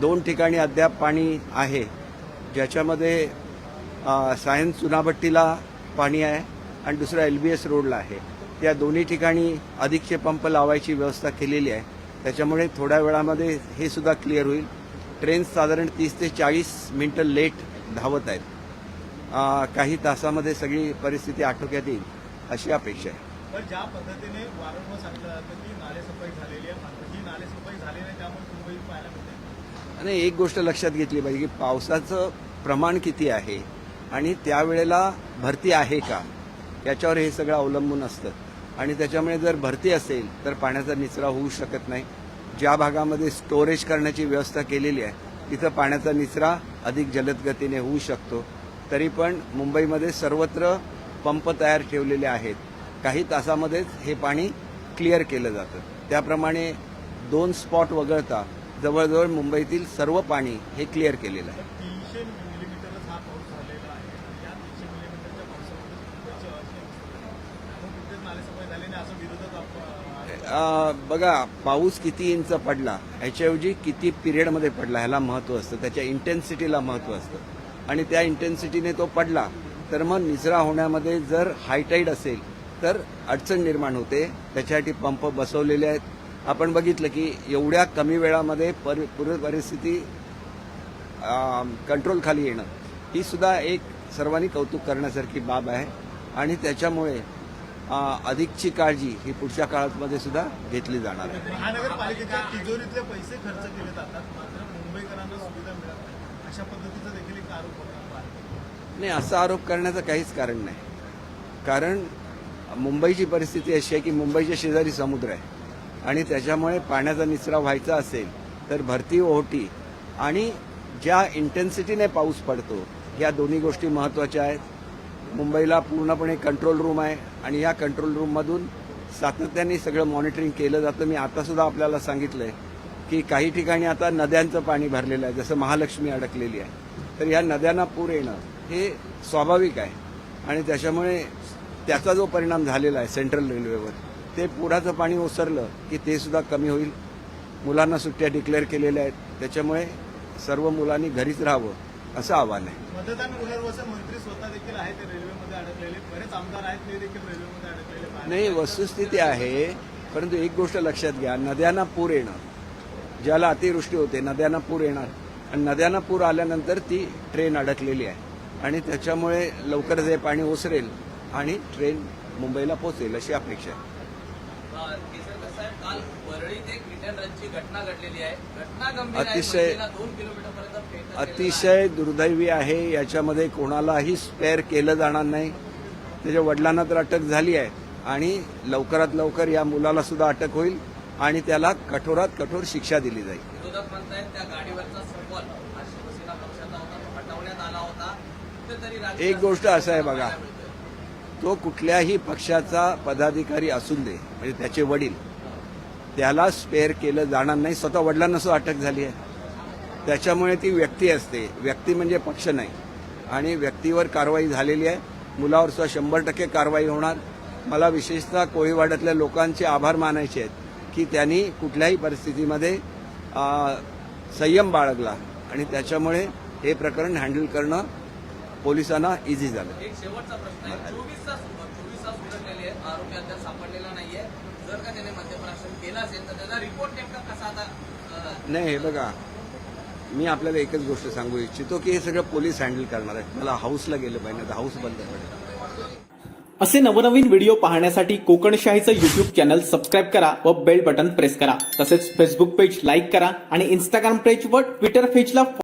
दोन ठिकाणी अद्याप पाणी आहे ज्याच्यामध्ये सायन्स चुनाभट्टीला पाणी आहे आणि दुसरा एल बी एस रोडला आहे. त्या दोन्ही ठिकाणी अधिकचे पंप लावायची व्यवस्था केलेली आहे. त्याच्यामुळे थोड्या वेळामध्ये हे सुद्धा क्लिअर होईल. ट्रेन्स साधारण तीस ते चाळीस मिनटं लेट धावत आहेत. काही तासामध्ये सगळी परिस्थिती आटोक्यात येईल अशी अपेक्षा आहे. पण ज्या पद्धतीने वारंवार सांगितलं जातं की नालेसफाई झालेली आहे ही नालेसफाई झाली नाही त्यामुळे मुंबई पाहायला मिळते. आणि एक गोष्ट लक्षात घेतली पाहिजे की पावसाचं प्रमाण किती आहे आणि त्यावेळेला भरती आहे का? याच्यावर हे सगळं अवलंबून असतं. आणि त्याच्यामुळे जर भरती असेल तर पाण्याचा निचरा होऊ शकत नाही. ज्या भागामध्ये स्टोरेज करण्याची व्यवस्था केलेली आहे तिथं पाण्याचा निचरा अधिक जलद गतीने होऊ शकतो. तरी पण मुंबईमध्ये सर्वत्र पंप तयार ठेवलेले आहेत. काही तासामध्येच हे पाणी क्लिअर केलं जातं. त्याप्रमाणे दोन स्पॉट वगळता जवळजवळ मुंबईतील सर्व पाणी हे क्लिअर केलेलं आहे. बघा पाऊस किती इंच पडला ह्याच्याऐवजी किती पिरियडमध्ये पडला ह्याला महत्त्व असतं. त्याच्या इंटेन्सिटीला महत्त्व असतं. आणि त्या इंटेन्सिटीने तो पडला तर मग निचरा होण्यामध्ये जर हायटाईड असेल तर अडचण निर्माण होते. त्याच्यासाठी पंप बसवलेले आहेत. आपण बघितलं की एवढ्या कमी वेळामध्ये पर पूर्ण परिस्थिती कंट्रोल खाली येणं ही सुद्धा एक सर्वांनी कौतुक करण्यासारखी बाब आहे. आणि त्याच्यामुळे अधिकची काळजी ही पुढच्या काळामध्ये सुद्धा घेतली जाणार आहे. महानगरपालिकेच्या तिजोरीतले पैसे खर्च केले जातात मात्र मुंबईकरांना सुविधा मिळत नाही. अशा पद्धतीचा देखील एक आरोप नाही असा आरोप करण्याचं काहीच कारण नाही. कारण मुंबईची परिस्थिती अशी आहे की मुंबईच्या शेजारी समुद्र आहे. आणि त्याच्यामुळे पाण्याचा निचरा व्हायचा असेल तर भरती ओहोटी आणि ज्या इंटेन्सिटीने पाऊस पडतो या दोन्ही गोष्टी महत्त्वाच्या आहेत. मुंबईला पूर्णपणे कंट्रोल रूम आहे आणि या कंट्रोल रूममधून सातत्याने सगळं मॉनिटरिंग केलं जातं. मी आतासुद्धा आपल्याला सांगितलंय की काही ठिकाणी आता नद्यांचं पाणी भरलेलं आहे. जसं महालक्ष्मी अडकलेली आहे. तर या नद्यांना पूर येणं हे स्वाभाविक आहे. आणि त्याच्यामुळे त्याचा जो परिणाम झालेला आहे सेंट्रल रेल्वेवर ते पुराचं पाणी ओसरलं की ते सुद्धा कमी होईल. मुलांना सुट्ट्या डिक्लेअर केलेल्या आहेत. त्याच्यामुळे सर्व मुलांनी घरीच राहावं असं आव्हान आहे. मतदान पुनर्वसन मंत्री स्वतः देखील आहेत ते रेल्वेमध्ये अडकलेले. बरेच आमदार आहेत ते देखील रेल्वेमध्ये अडकलेले. पाहायला नाही वस्तुस्थिती आहे. परंतु एक गोष्ट लक्षात घ्या. नद्यांना पूर येणं ज्याला अतिवृष्टी होते नद्यांना पूर येणार. आणि नद्यांना पूर आल्यानंतर ती ट्रेन अडकलेली आहे. आणि त्याच्यामुळे लवकरच हे पाणी ओसरेल आणि ट्रेन मुंबईला पोहोचेल अशी अपेक्षा आहे. केसरकर साहेब काल वरळीत एक रिटर्न रनची घटना घडलेली आहे. घटना गंभीर आहे अतिशय- दोन किलोमीटरपर्यंत. अतिशय दुर्दैवी आहे. याच्यामध्ये कोणालाही स्पेअर केलं जाणार नाही. त्याच्या वडिलांना तर अटक झाली आहे. आणि लवकरात लवकर या मुलाला सुद्धा अटक होईल आणि त्याला कठोरात कठोर शिक्षा दिली जाईल. विरोधक म्हणतायत त्या गाडीवरचा सिम्बॉल हा शिवसेना पक्षाचा होता तो हटवण्यात आला होता. कुठेतरी राजकीय एक गोष्ट असं आहे बघा. तो कुठल्याही पक्षाचा पदाधिकारी असून दे म्हणजे त्याचे वडील त्याला स्पेअर केलं जाणार नाही. स्वतः वडिलांना सुद्धा अटक झाली आहे. त्याच्यामुळे ती व्यक्ती असते. व्यक्ती म्हणजे पक्ष नाही. आणि व्यक्तीवर कारवाई झालेली आहे. मुलावर सुद्धा शंभर टक्के कारवाई होणार. मला विशेषतः कोळीवाड्यातल्या लोकांचे आभार मानायचे आहेत की त्यांनी कुठल्याही परिस्थितीमध्ये संयम बाळगला. आणि त्याच्यामुळे हे प्रकरण हँडल करणं पोलिसांना इझी झालं. एक शेवटचा प्रश्न आहे. चोवीस तास चोवीस तास उलटलेले आहेत आरोपी अद्याप सापडलेला नाहीये. जर का त्याने मद्यप्राशन केलं असेल तर त्याचा रिपोर्ट नेमका कसा आता अं, नाही हे बघा. मी आपल्याला एकच गोष्ट सांगू इच्छितो की हे सगळं पोलीस हँडल करणार आहेत. मला हाऊसला गेलं पाहिजे नाही तर हाऊस बंद पडेल. असे नवनवीन व्हिडिओ पाहण्यासाठी कोकणशाहीचं युट्यूब चॅनल सबस्क्राईब करा व बेल बटन प्रेस करा. तसेच फेसबुक पेज लाईक करा आणि इंस्टाग्राम पेज व ट्विटर पेजला